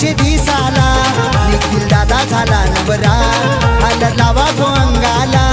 माझे दिसाला. निखिल दादा झाला नवरा. आला लावा तो अंगाला.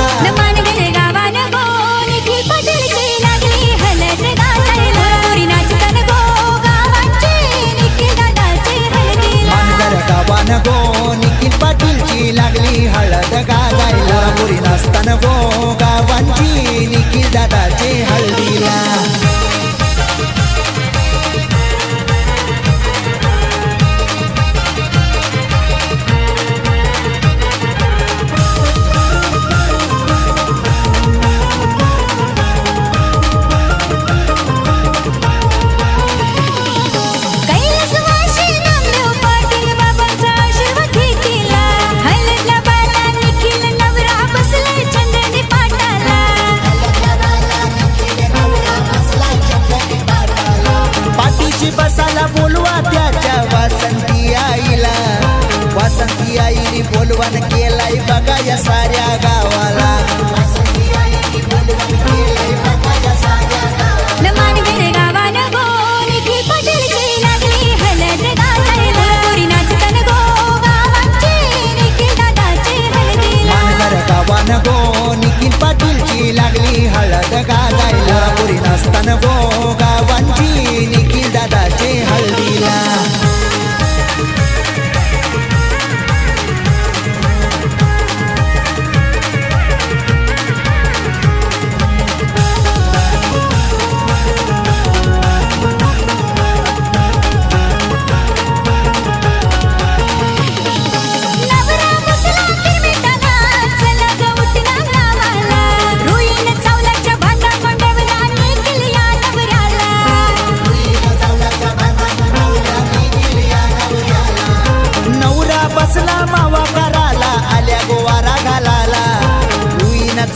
जेवण केलाय बघा या साऱ्या गावाला.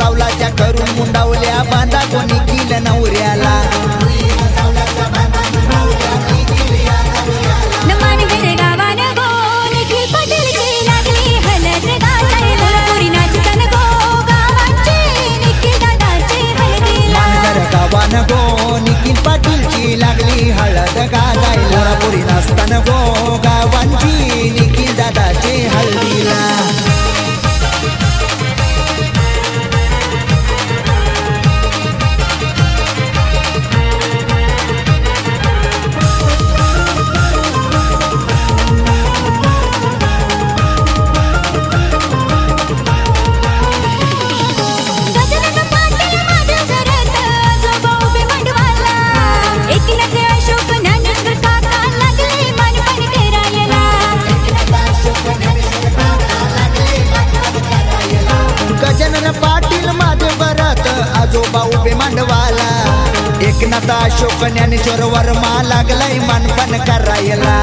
सावलाच्या करून मुंडावल्या बांधा कोणी किल नवऱ्याला. आता अशोक ज्ञानेश्वर वर्मा लागलाय मानपण करायला.